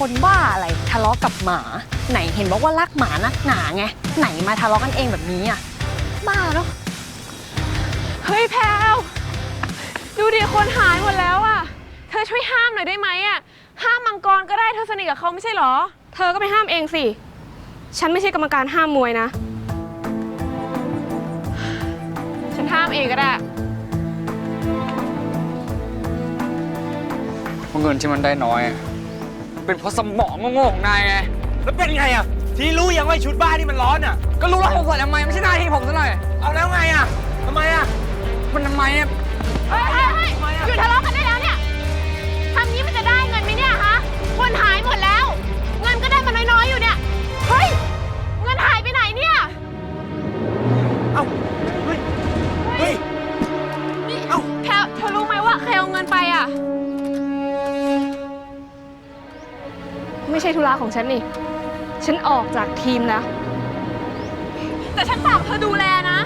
คนบ้าอะไรทะเลาะกับหมา ไหนเห็นบอกว่ารักหมานักหนาไง ไหนมาทะเลาะกันเองแบบนี้อะ บ้าเนาะเฮ้ยแพลวดูดิคนหายหมดแล้วอะเธอช่วยห้ามหน่อยได้ไหมอะห้ามมังกรก็ได้เธอสนิทกับเขาไม่ใช่เหรอ เธอก็ไปห้ามเองสิ ฉันไม่ใช่กรรมการห้ามมวยนะ ฉันห้ามเองก็ได้ เพราะเงินที่มันได้น้อยอะ เป็นเพราะสมองโง่ๆของนายไง แล้วเป็นไงอะ ทีรู้ยังว่าชุดบ้านนี่มันร้อนอะ ก็รู้แล้วผมใส่ทำไมไม่ใช่หน้าที่ผมซะหน่อย เอาแล้วไงอะทำไมอะ มันทำไมอะเฮ้ยเฮ้ยเฮ้ยหยุดทะเลาะกันได้แล้วเนี่ยทำนี้มันจะได้เงินไหมเนี่ยฮะคนหายหมดแล้ว เงินก็ได้มาน้อยๆอยู่เนี่ย เฮ้ย ช่ธุระของฉันนี่ ฉันออกจากทีมแล้ว แต่ฉันฝากเธอดูแลนะ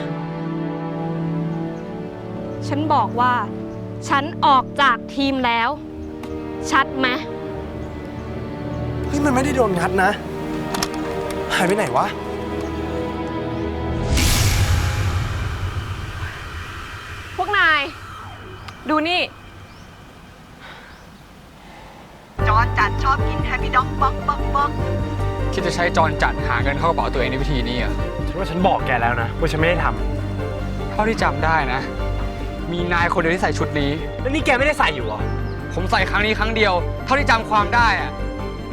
ฉันบอกว่า ฉันออกจากทีมแล้ว ชัดไหมเฮ้ยมันไม่ได้โดนงัดนะ หายไปไหนวะ พวกนาย ดูนี่ จ อนจัดชอบกินแฮปปี้ด็อกบ็อกบ็อกบ็อกคิดจะใช้จรจัดหาเงินเข้ากระเป๋าตัวเองในวิธีนี้เหรอะฉันว่าฉันบอกแกแล้วนะว่าฉันไม่ได้ทเท่าที่จำได้นะ มีนายคนเดียวที่ใส่ชุดนี้ำแล้วนี่แกไม่ได้ใส่อยู่เหรอผมใส่ครั้งนี้ครั้งเดียว เท่าที่จำความได้อะ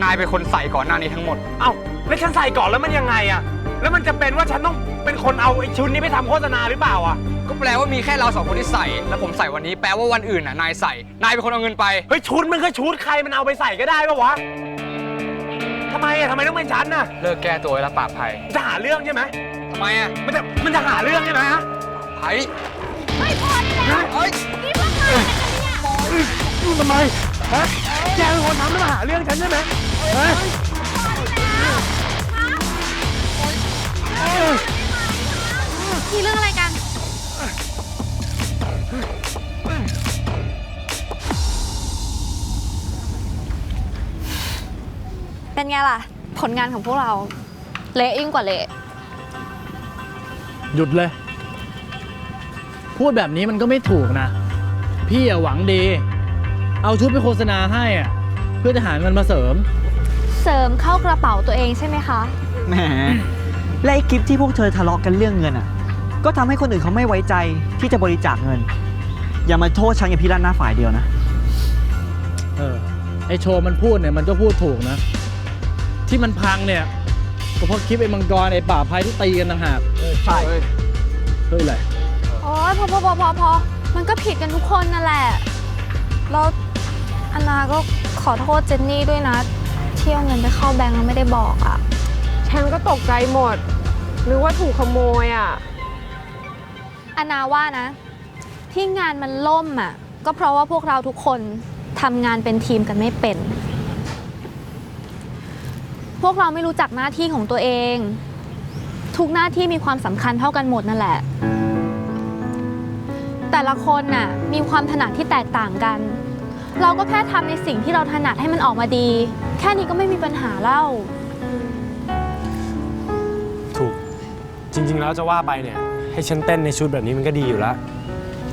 นายเป็นคนใส่ก่อนหน้านี้ทั้งหมด เอ้าแล้วฉันใส่ก่อนแล้วมันยังไงอะแล้วมันจะเป็นว่าฉันต้องเป็นคนเอาไอ้ชุดนี้ไปทำโฆษณาหรือเปล่าอะ ก็แปลว่ามีแค่เราสองคนที่ใส่ แล้วผมใส่วันนี้แปลว่าวันอื่นน่ะนายใส่ นายเป็นคนเอาเงินไป เฮ้ยชุดมันก็ชุดใครมันเอาไปใส่ก็ได้ปะวะทำไมอะทำไมต้องเป็นฉันน่ะเลิกแก้ตัวแล้วปราบภัยจะหาเรื่องใช่ไหมทำไมอะมันจะมันจะหาเรื่องใช่ไหมฮะไผ่ไม่พอได้แล้วเฮ้ยนี่พวกนายเป็นกันเนี่ยทำไมฮะแกเป็นคนทำแล้วมาหาเรื่องฉันใช่ไหมฮะ เป็นไงล่ะ ผลงานของพวกเรา เละยิ่งกว่าเละ หยุดเลย พูดแบบนี้มันก็ไม่ถูกนะ พี่อะหวังดี เอาชุดไปโฆษณาให้อะเพื่อจะหาเงินมาเสริม เสริมเข้ากระเป๋าตัวเองใช่ไหมคะ แหมและไอ้คลิปที่พวกเธอทะเลาะกันเรื่องเงินอะ ก็ทำให้คนอื่นเขาไม่ไว้ใจที่จะบริจาคเงิน อย่ามาโทษฉันกับพี่รันหน้าฝ่ายเดียวนะ เออ ไอโชว์มันพูดเนี่ยมันก็พูดถูกนะ ที่มันพังเนี่ยก็เพราะคลิปไอ้มังกรไอ้ป่าบภัยที่ตีกันต่างหากใช่เฮ้ยเฮ้ยอะไรโอ้ยพอพอพอพอพอมันก็ผิดกันทุกคนนั่นแหละ แล้วอันนาก็ขอโทษเจนนี่ด้วยนะ เที่ยวเงินไปเข้าแบงก์แล้วไม่ได้บอกอะ่ะ ฉันก็ตกใจหมดหรือว่าถูกขโมยอะ อันนาว่านะ ที่งานมันล่มอะ ก็เพราะว่าพวกเราทุกคนทำงานเป็นทีมกันไม่เป็น พวกเราไม่รู้จักหน้าที่ของตัวเอง ทุกหน้าที่มีความสำคัญเท่ากันหมดนั่นแหละ แต่ละคนน่ะมีความถนัดที่แตกต่างกัน เราก็แค่ทำในสิ่งที่เราถนัดให้มันออกมาดี แค่นี้ก็ไม่มีปัญหาเล่า ถูก จริง ๆ แล้วจะว่าไปเนี่ย ให้ฉันเต้นในชุดแบบนี้มันก็ดีอยู่แล้ว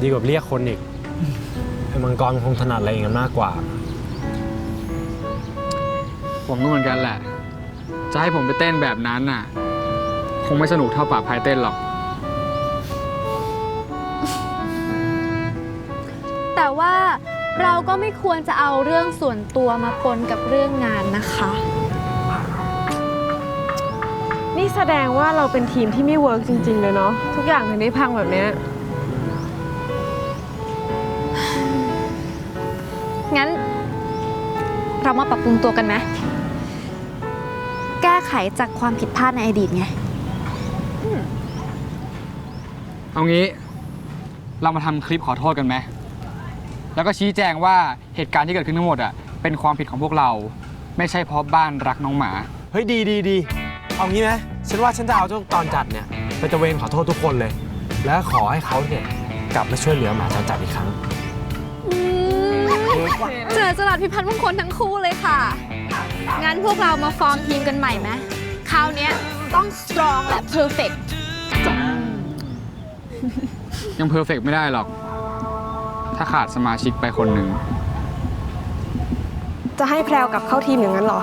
ดีกว่าเรียกคนอีกไอ้มังกรคงถนัดอะไรอย่างนั้นมากกว่า ผมก็เหมือนกันแหละ จะให้ผมไปเต้นแบบนั้นน่ะ คงไม่สนุกเท่าป่าบภัยเต้นหรอก แต่ว่าเราก็ไม่ควรจะเอาเรื่องส่วนตัวมาปนกับเรื่องงานนะคะ นี่แสดงว่าเราเป็นทีมที่ไม่เวิร์กจริง ๆ เลยเนาะทุกอย่างถึงได้พังแบบเนี้ยงั้น เรามาปรับปรุงตัวกันไหมแก้ ไขจากความผิดพลาดในอดีตไง เอางี้ เรามาทำคลิปขอโทษกันไหม แล้วก็ชี้แจงว่าเหตุการณ์ที่เกิดขึ้นทั้งหมดอะเป็นความผิดของพวกเรา ไม่ใช่เพราะบ้านรักน้องหมา เฮ้ยดีดีดีเอางี้ไหมฉันว่าฉันจะเอาเจ้าตอนจัดเนี่ยไปตระเวนขอโทษทุกคนเลย แล้วขอให้เขาเนี่ยกลับมาช่วยเหลือหมาจรจัดอีกครั้ง เจอจรัสพิพัฒน์มงคลทั้งคู่เลยค่ะ งั้นพวกเรามาฟอร์มทีมกันใหม่ไหมคราวเนี้ยต้องสตรองและเพอร์เฟกยังเพอร์เฟกไม่ได้หรอก ถ้าขาดสมาชิกไปคนหนึ่ง จะให้แพรวกลับเข้าทีมอย่างนั้นเหรอ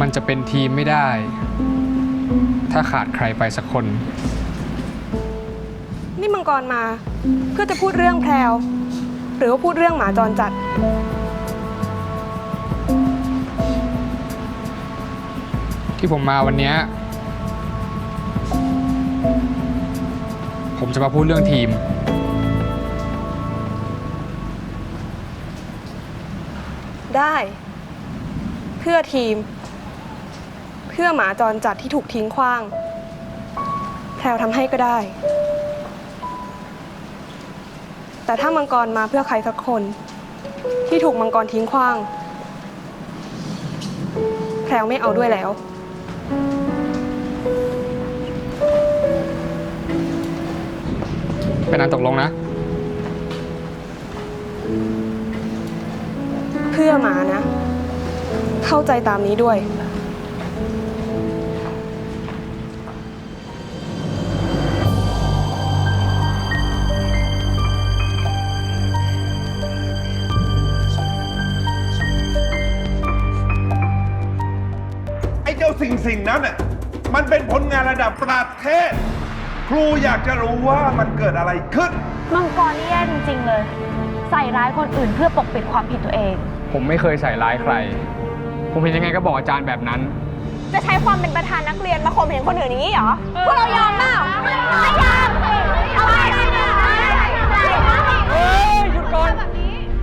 มันจะเป็นทีมไม่ได้ ถ้าขาดใครไปสักคน นี่มังกรมา เพื่อจะพูดเรื่องแพรว หรือว่าพูดเรื่องหมาจรจัด ที่ผมมาวันเนี้ยผมจะมาพูดเรื่องทีม ได้ เพื่อทีม เพื่อหมาจรจัดที่ถูกทิ้งขว้าง แพรวทำให้ก็ได้ แต่ถ้ามังกรมาเพื่อใครสักคน ที่ถูกมังกรทิ้งขว้าง แพรวไม่เอาด้วยแล้ว เป็นอันตกลงนะ เพื่อหมานะ เข้าใจตามนี้ด้วย สิ่งสิ่งนั้นน่ะมันเป็นผลงานระดับประเทศ ครูอยากจะรู้ว่ามันเกิดอะไรขึ้น มังกรนี่แย่จริงๆเลย ใส่ร้ายคนอื่นเพื่อปกปิดความผิดตัวเอง ผมไม่เคยใส่ร้ายใคร ผมเห็นยังไงก็บอกอาจารย์แบบนั้น จะใช้ความเป็นประธานนักเรียนมาข่มเหงคนอื่นอย่างนี้เหรอ พวกเรายอมเปล่าไม่ยอมอะไรเฮ้ยหยุดก่อน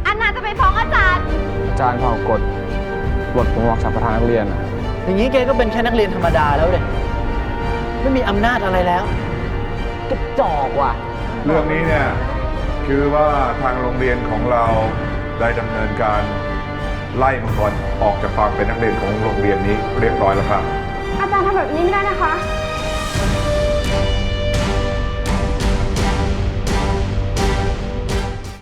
อันนาจะไปฟ้องอาจารย์ อาจารย์เผากฎบทผมออกจากประธานนักเรียนอะ อย่างนี้แกก็เป็นแค่นักเรียนธรรมดาแล้วเลยไม่มีอำนาจอะไรแล้วกระจอกว่ะ เรื่องนี้เนี่ยคือว่าทางโรงเรียนของเราได้ดำเนินการไล่มังกรออกจากความเป็นนักเรียนของโรงเรียนนี้เรียบร้อยแล้วครับ อาจารย์ทำแบบนี้ไม่ได้นะคะ